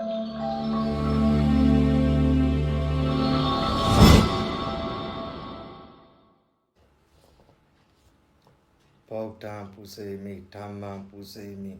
ဗုဒ္ဓံပူဇေမိဓမ္မံပူဇေမိ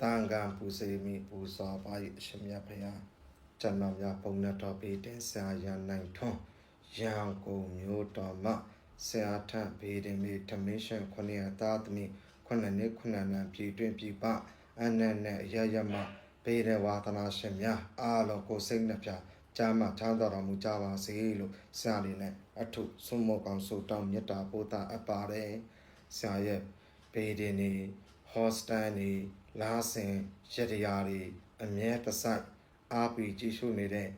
သံဃံပူဇေမိပူဇော်ပါ၏အရှင်မြတ်ဖရာဇဏ္ဏမြတ်ပုံနဲ့တော်ပေတင်ဆရာရန်နိုင်ထွန်းရန်ကုန်မြို့တော်မှဆရာထံဘေဒင်မေဓမင်းရှင်ခုနှစ်သာသမီခုနှစ်နှစ်ခုနှစ်နံပြည်တွင်ပြည်ပအနန္နဲ့အရရမ ဘေဒဝါသနာရှင်များအားလုံးကိုစိတ်နှပြကျမ်းမှာချမ်းသာတော်မူကြပါစေလို့ဆရာလေးနဲ့အထုဆုမောကောင်ဆုတောင်းမေတ္တာပို့တာအပ်ပါတယ်ဆရာရဲ့ဘေဒင်နေဟောစတန်နေလာဆင်ရတရားတွေအမြဲတစိုက်အားပြီးကြည့်ရှုနေတဲ့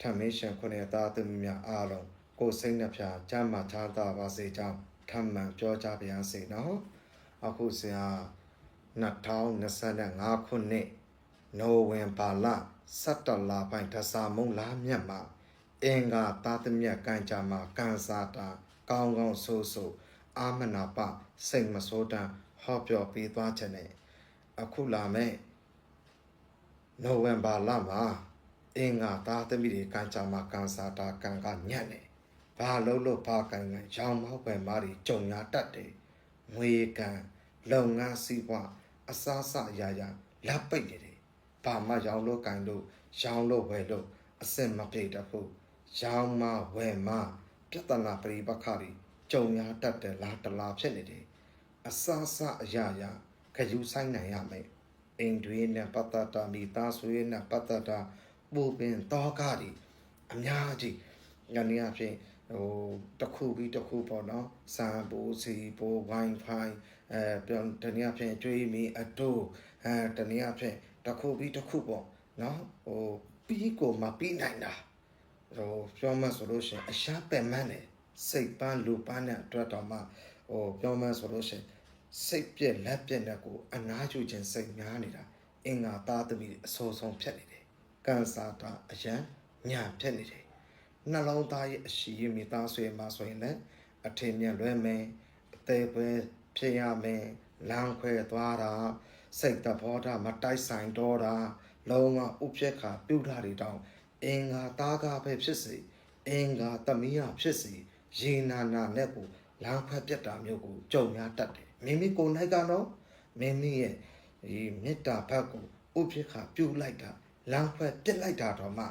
ထမင်းရှင်ခုနှစ်သားသမီးများအားလုံးကိုယ်စိတ်နှပြကျမ်းမှာချမ်းသာပါစေကြောင်းထပ်မံပြောကြပါရစေနော်အခုဆရာ2025ခုနှစ် နိုဝင်ဘာလ17လပိုင်းဒဇာမုံလာမြတ်မှာအင်္ဂါသားသမီးကံကြမှာကံစားတာကောင်းကောင်းဆိုးဆိုးအာမနာပစိတ်မဆိုးတမ်းဟောပြောပေးသွားခြင်းနဲ့အခုလာမဲ့နိုဝင်ဘာလမှာအင်္ဂါသားသမီးတွေကံကြမှာကံစားတာကံကညံ့တယ်ဘာလို့လို့ဘာကံကံရောင်မောက်ပဲမားတွေကြုံရတတ်တယ်ငွေကံလုပ်ငန်းစီးပွားအစားစအရာရာလက်ပိတ်နေတယ် ဘာမှရောင်လို့ကံလို့ရောင်လို့ဝယ်လို့အစင်မပြေတတ်ဘူးရောင်မဝယ်မပြဿနာပရိပခါတွေကြုံရတတ်တယ်လားတလားဖြစ်နေတယ်အစားစအရာရာခယူဆိုင်နိုင်ရမယ်အိမ်တွေနဲ့ပတ်သက်တာမိသားစုရဲ့နဲ့ပတ်သက်တာပူပင်တောကားတွေအများကြီးညနေအဖြစ်ဟိုတစ်ခုပြီးတစ်ခုပေါ့နော်စံပိုးစီပိုး wifi အဲပြန်တနည်းအားဖြင့်ကျွေးမီအတိုးအဲတနည်းအားဖြင့် တစ်ခုပြီးတစ်ခုပေါ့နော်ဟိုပြီးကိုမပြီးနိုင်တာဟိုပြောမှဆိုလို့ရှိရင်အရှားပင်မန်းတယ်စိတ်ပန်းလူပန်းတဲ့အတွက်တော့မှဟိုပြောမှဆိုလို့ရှိရင်စိတ်ပြက်လက်ပြက်တဲ့ကိုအနားကျခြင်းစိတ်များနေတာအင်္ဂါသားသမီးအဆိုးဆုံးဖြစ်နေတယ်ကန်စာတာအရန်ညာဖြစ်နေတယ်နှလုံးသားရဲ့အရှိရမိသားဆွေမှာဆိုရင်လည်းအထင်မြတ်လွဲမယ်အသေးပဲဖြစ်ရမယ်လမ်းခွဲသွားတာ စိတ်တဘောတာမတိုက်ဆိုင်တော့တာလုံးဝဥပြက်ခါပြုတ်တာတွေတောင်အင်္ဂါသားကားပဲဖြစ်စေအင်္ဂါသမီးရဖြစ်စေရေနာနာနဲ့ကိုလမ်းခွဲပြတ်တာမျိုးကိုကြုံရတတ်တယ်မိမိကိုယ်၌ကတော့မိမိရဲ့ဒီမေတ္တာဘက်ကိုဥပြက်ခါပြုတ်လိုက်တာလမ်းခွဲပြစ်လိုက်တာတော့မှ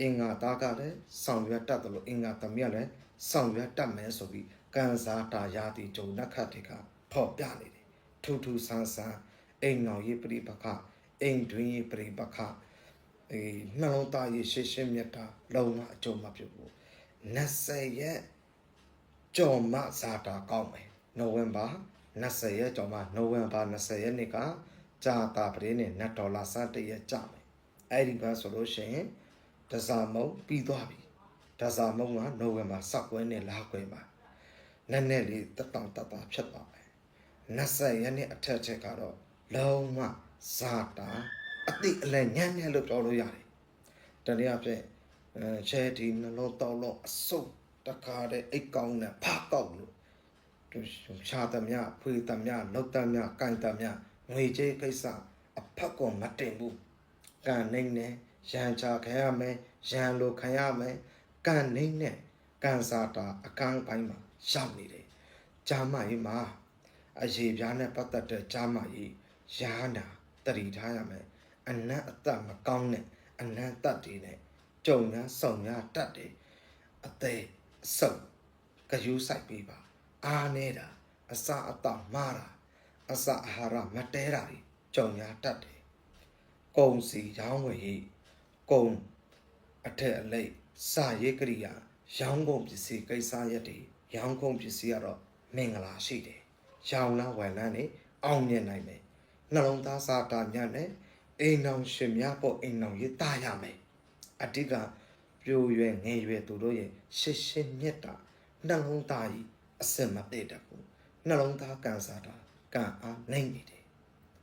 အင်္ဂါသားကလည်းဆောင်ရွက်တတ်တယ်လို့အင်္ဂါသမီးကလည်းဆောင်ရွက်တတ်မယ်ဆိုပြီးကန်စားတာရာတီဂျုံနက်ခတ်တွေကဖော်ပြနေတယ်ထူးထူးဆန်းဆန်း အိမ်တော်ရေးပြိပခအိမ်တွင်ရေးပြိပခအေးနှလုံးသားရေးရှင်းရှင်းမြတ်တာလုံးဝအကျုံးမပြုတ်ဘူး20ရက်ကြော်မဇာတာကောင်းမယ်နိုဝင်ဘာ20ရက်ကြော်မနိုဝင်ဘာ20ရက်နေ့ကကြာတာပရင်းနဲ့နတ်ဒေါ်လာ7ရက်ကြာမယ်အဲ့ဒီဘက်ဆိုလို့ရှိရင်ဒဇာမုံပြီးသွားပြီဒဇာမုံကနိုဝင်ဘာစောက်ကွဲနဲ့လာကွဲပါနက်နဲ့လေးတက်တောင်တက်တာဖြစ်သွားမယ်20ရက်နေ့အထက်ချက်ကတော့ လုံးဝဇာတာအတိအလဲညံ့ညံ့လို့ပြောလို့ရတယ်တနည်းအားဖြင့်အဲချဲဒီနှလုံးတောက်လုံးအစုပ်တခါတည်းအိတ်ကောင်းနဲ့ဖားကောက်လို့သူရှားသမျှဖွေသမျှလောက်သမျှကန်သမျှငွေကြေးကိစ္စအဖက်ကောင်မတင်ဘူးကန်နှိမ့်နဲ့ရန်ချခံရမယ်ရန်လိုခံရမယ်ကန်နှိမ့်နဲ့ကန်စာတာအကန်းပိုင်းမှာရောက်နေတယ်ဂျာမကြီးမှာအရေးပြားနဲ့ပတ်သက်တဲ့ဂျာမကြီး ရာနာတတိထားရမယ်အနတ်အသက်မကောင်းနဲ့အနတ်သက်တွေနဲ့ကြုံရဆုံရတတ်တယ်အသေးအဆုပ်ကယူဆိုင်ပေးပါအားနေတာအစအတော့မှားတာအစအာဟာရမတဲတာတွေကြုံရတတ်တယ်ကုံစီရောင်းဝယ်ရေးကုံအထက်အလိတ်စာရေးကရိယာရောင်းကုန်ပစ္စည်းကိစ္စရက်တွေရောင်းကုန်ပစ္စည်းကတော့မင်္ဂလာရှိတယ်။ရောင်းလားဝယ်လန်းနေအောင်မြင်နိုင်မယ်။ နှလုံးသားစာတာညံ့နဲ့အိမ်အောင်ရှင်များပေါ်အိမ်အောင်ရေးတာရမယ်။အတိကပြိုရွယ်ငယ်ရွယ်သူတို့ရဲ့ရှစ်ရှစ်မြတ်တာနှလုံးသားကြီးအစင်မပြေတတ်ဘူး။နှလုံးသားကန်စားတာကံအားနိုင်နေတယ်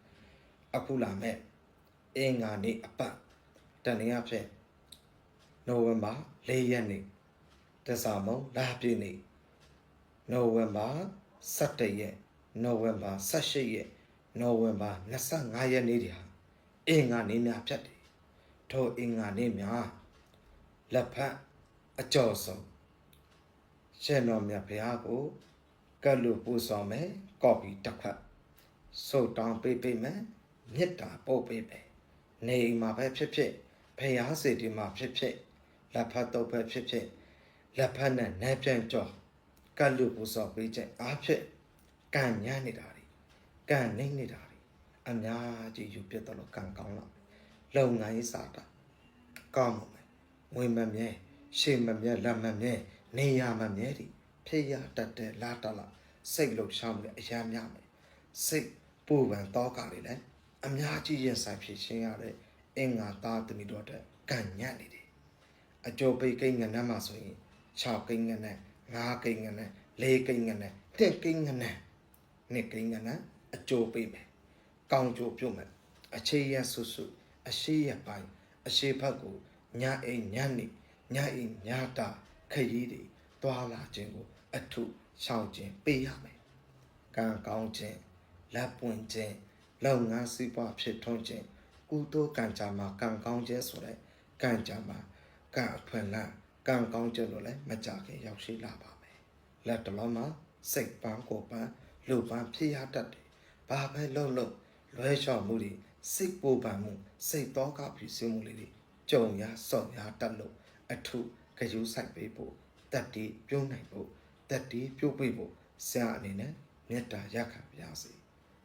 ။အခုလာမဲ့အင်္ဂါနေ့အပတ်တန်ရဖြင့်နိုဝင်ဘာ၄ရက်နေ့တစားမုံလာပြည့်နေ့နိုဝင်ဘာ17ရက်နိုဝင်ဘာ18ရက် နိုဝင်ဘာ25ရက်နေ့တည်းဟာအင်္ဂါနေ့များဖြစ်တယ်ထိုအင်္ဂါနေ့များလက်ဖက်အကျော်ဆုံးရှင်တော်မြတ်ဘုရားကိုကတ်လို့ပူဆောင်မယ်ကော်ပီတစ်ခွက်ဆုတ်တောင်းပေးပေးမယ်မေတ္တာပို့ပေးမယ်နေအိမ်မှာပဲဖြစ်ဖြစ်ဘုရားစေတီမှာဖြစ်ဖြစ်လက်ဖက်တော့ပဲဖြစ်ဖြစ်လက်ဖက်နဲ့နဲပြန်ကြော်ကတ်လို့ပူဆောင်ပေးခြင်းအားဖြင့်ကံညံ့နေတာတွေ ကံနှိမ့်နေတာတွေအများကြီးယူပြတ်တော့ကံကောင်းလာလုပ်ငန်းရေးစာတာကောင်းမှာမယ်ဝင်မမြဲရှေ့မမြဲလက်မမြဲနေရမမြဲဒီဖြစ်ရတတ်တဲ့လာတလာစိတ်လှုပ်ရှားမှုလည်းအများများမယ်စိတ်ပူပန်တော့ကလေးလည်းအများကြီးရင်ဆိုင်ဖြစ်ရှင်းရတဲ့အင်္ဂါသားသမီးတို့တဲ့ကံညံ့နေတယ်အကျော်ပိတ်ကိန်းငနဲ့မှာဆိုရင်6ကိန်းငနဲ့9ကိန်းငနဲ့4ကိန်းငနဲ့1ကိန်းငနဲ့2ကိန်းငနဲ့ အကျော်ပိတ်မယ်ကောင်းကျိုးပြုတ်မယ်အခြေရဆွဆွအရှိရပိုင်းအရှိဖက်ကိုညအိမ်ညနေညအိမ်ညတာခရီးတွေတွာလာခြင်းကို အထုရှောင်ခြင်းပေးရမယ်ကံကောင်းခြင်းလက်ပွင့်ခြင်းလုပ်ငန်းစီးပွားဖြစ်ထွန်းခြင်းကုသိုလ်ကံကြမ္မာကံကောင်းခြင်းဆိုတဲ့ကံကြမ္မာကံအဖွင့်လန်းကံကောင်းခြင်းလို့လည်းမကြခင်ရောက်ရှိလာပါမယ်လက်တလုံးမှာစိတ်ပန်းကိုပန်းလူပန်းဖြစ်ရတတ်တယ် ဘာပဲလုပ်လို့လွဲလျှော့မှုတွေစိတ်ပူပန်မှုစိတ်တော့ကဖြစ်စမှုလေးတွေကြုံရဆော့ရတတ်လို့အထုခရူးဆိုင်ပေးဖို့တက်တီပြုံးနိုင်ဖို့တက်တီပြုတ်ပေးဖို့ဆရာအနေနဲ့မေတ္တာရက်ခံပါစေ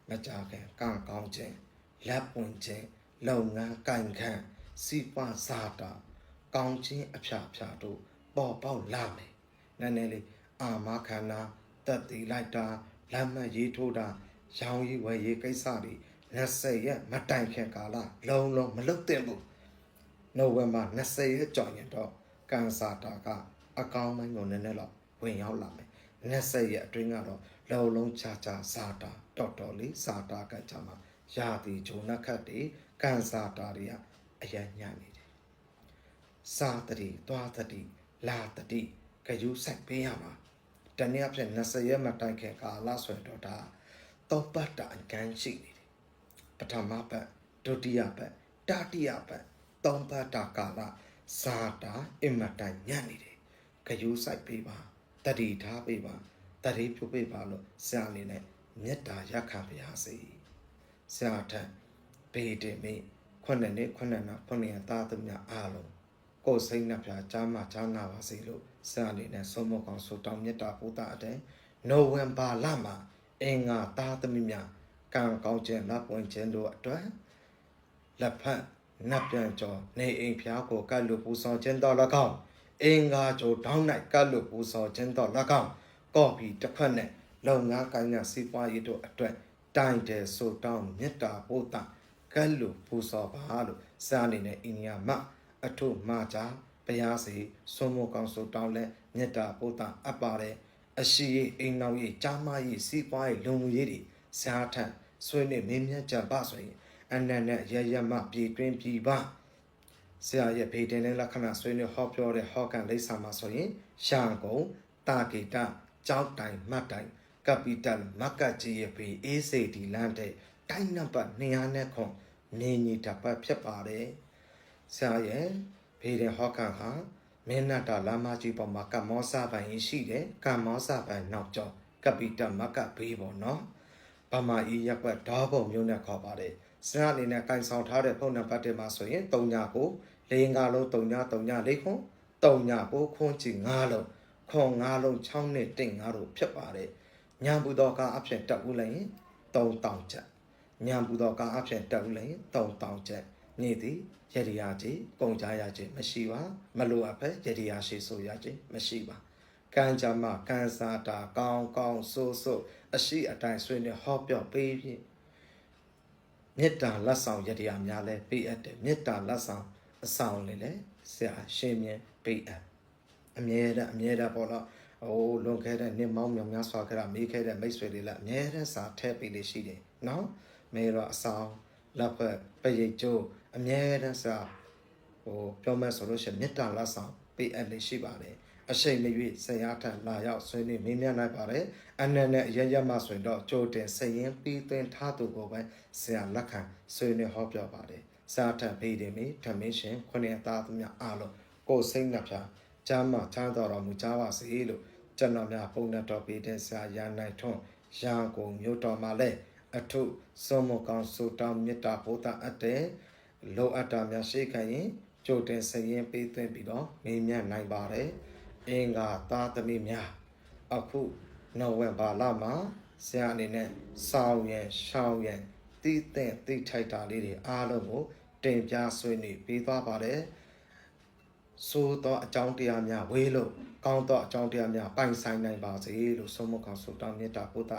မကြခင်ကံကောင်းခြင်းလက်ပွင့်ခြင်းလုပ်ငန်းကံခန့်စီပွားစားတာကောင်းခြင်းအဖျားဖျားတို့ပေါ်ပေါက်လာမယ်နည်းနည်းလေးအာမခန္ဓာတက်တီလိုက်တာလက်မှတ်ရေးထိုးတာ ရောင်းရေးဝယ်ရေးကိစ္စတွေ20ရက်မတိုင်ခင်ကာလလုံးလုံးမလုတ်တင်ဘူးနိုဝင်ဘာ20ရက်ကြော်ရင်တော့ကန်စာတာကအကောင်းပိုင်းကိုနည်းနည်းတော့ဝင်ရောက်လာမယ်20ရက်အတွင်းကတော့လုံးလုံးချာချာစာတာတော်တော်လေးစာတာကကြမှာရာတီဂျုံနှက်ခတ်တွေကန်စာတာတွေကအရန်ညံ့နေတယ်စာတတိသွားတတိလာတတိကယူဆိုင်ပေးရမှာတနေ့အဖြစ်20ရက်မတိုင်ခင်ကာလဆိုရင်တော့ဒါ တော့ပတ်တာအကန်းရှိနေတယ်ပထမပတ်ဒုတိယပတ်တတိယပတ်သုံးပတ်တာကာလစာတာအင်မတန်ညံ့နေတယ်ဂယုဆိုင်ပေးပါတတိထားပေးပါတတိပြုပေးပါလို့ဆရာအနေနဲ့မေတ္တာရက်ခံပါရစေဆရာထံဘေးတင်မိခုနှစ်နှစ်ခုနှစ်နာခုနှစ်ရသားသူများအားလုံးကိုယ်စိတ်နှပြကြားမှကြားနာပါစေလို့ဆရာအနေနဲ့ဆုံးမကောင်ဆုတောင်းမေတ္တာပို့တာတဲ့နိုဝင်ဘာလမှာ အင်္ဂါသားသမီးများကံကောင်းခြင်းလက်ပွင့်ခြင်းတို့အတွက်လက်ဖက်နတ်ပြန်ကျော်နေအိမ်ဖျားကိုကတ်လူပူဆောင်ခြင်းတော်၎င်းအင်္ဂါကျော်တောင်း၌ကတ်လူပူဆောင်ခြင်းတော်၎င်းကော့ပီတစ်ဖက်နဲ့လုံငါးကိုင်းကစီးပွားရေးတို့အတွက်တိုင်တယ်ဆိုတောင်းမေတ္တာပို့တာကတ်လူပူဆောင်ပါလို့စာအနေနဲ့အိန္ဒိယမအထုမကြဘုရားစီစွန်မောကောင်ဆိုတောင်းလဲမေတ္တာပို့တာအပ်ပါတယ် အရှိရေးအိမ်နောက်ရေးကြားမရေးစီးပွားရေးလုံမှုရေးတွေဇာထံဆွေးနေမင်းမြတ်ကြပါဆိုရင်အနန္တရရမပြေတွင်ပြီပါဆရာရဲ့ဗေဒင်နဲ့လက္ခဏာဆွေးနွေးဟောပြောတဲ့ဟောကန်လိပ်စာမှာဆိုရင်ရှာကုံတာဂေတကြောက်တိုင်မှတ်တိုင်ကပီတယ်မကကြီးရဲ့ဘေးအေးစေဒီလန်တဲ့တိုင်းနံပါတ်200နဲ့ခွန်နေညီတပတ်ဖြစ်ပါတယ်ဆရာရဲ့ဗေဒင်ဟောကန်ဟာ မင်းနတာလာမကြီးပေါ်မှာကမောစာပိုင်ရှိတယ်ကမောစာပိုင်နောက်ကျော်ကပီတယ်မကဘေးပေါ့နော်ဗမာဤရက်ွက်ဓာတ်ပုံမျိုးနဲ့ခေါ်ပါတယ်စနအနေနဲ့ကင်ဆောင်ထားတဲ့ဖုန်းနံပါတ်တွေမှာဆိုရင်3ညကို၄ငါလုံး3ည3ည၄ခွန်း3ညကိုခွန်းချီ9လုံးခွန်9လုံး6နဲ့တင်9တို့ဖြစ်ပါတယ်ညံပူတော်ကအဖြစ်တက်ဦးလိုက်ရင်3000ချက်ညံပူတော်ကအဖြစ်တက်ဦးလိုက်ရင်3000ချက် နေသည်ရည်ရည်ကြီးကုန်ကြရခြင်းမရှိပါမလိုအပ်ပဲရည်ရည်ရှိဆိုရခြင်းမရှိပါကံကြမ္မာကံစားတာကောင်းကောင်းဆိုးဆိုးအရှိအတိုင်းဆွေးနွေးဟောပြောပေးပြီးမေတ္တာလက်ဆောင်ရတရားများလဲပေးအပ်တယ်မေတ္တာလက်ဆောင်အဆောင်လည်းလဲဆရာရှင်မြင်ပေးအပ်အမြဲတမ်းအမြဲတမ်းပေါ့တော့ဟိုလွန်ခဲ့တဲ့နှစ်မောင်းမြောင်များစွာကြတာမေးခဲ့တဲ့မိတ်ဆွေတွေလည်းအမြဲတမ်းစာထည့်ပေးလေးရှိတယ်နော်မေတော့အဆောင် လက်ဖက်ပရိတ်ကျိုးအမြဲတမ်းစာဟိုပြောမယ်ဆိုလို့ရှိရင်မေတ္တာလက်ဆောင်ပေးအပ်လေးရှိပါတယ်အရှိန်မရွေးဆရာထံလာရောက်ဆွေးနွေးမင်းများနိုင်ပါတယ်အနန္နဲ့အရရမဆိုရင်တော့ကြိုတင်စရင်ပြီးသွင်းထားသူကိုပဲဆရာလက်ခံဆွေးနွေးဟောပြောပါတယ်စာထပ်ပေးတယ်မိဓမင်းရှင်ခုနှစ်သားသမီးအားလုံးကိုယ်စိတ်နှပြကျမ်းမာချမ်းသာတော်မူကြပါစေလို့ကျွန်တော်များပုံနဲ့တော်ပေးတဲ့ဆရာရန်နိုင်ထွန်းရန်ကုန်မြို့တော်မှာလည်း အထုစွန်မကောင်းစူတောင်းမေတ္တာပို့တာအပ်တဲ့လောအပ်တာများရှိခိုင်ရင်ကြိုတင်စရင်ပေးသွင်းပြီးတော့မေးမြန်းနိုင်ပါတယ်အင်္ဂါသားသမီးများအခုနိုဝင်ဘာလမှာဆရာအနေနဲ့စောင်းရန်ရှောင်းရန်တည်တဲ့တိထိုက်တာလေးတွေအားလုံးကိုတင်ပြဆွေးနွေးပေးသွားပါတယ်ဆိုသောအကြောင်းတရားများဝေးလို့ကောင်းသောအကြောင်းတရားများပိုင်ဆိုင်နိုင်ပါစေလို့ဆုံးမကောင်းဆုတောင်းမေတ္တာပို့တာ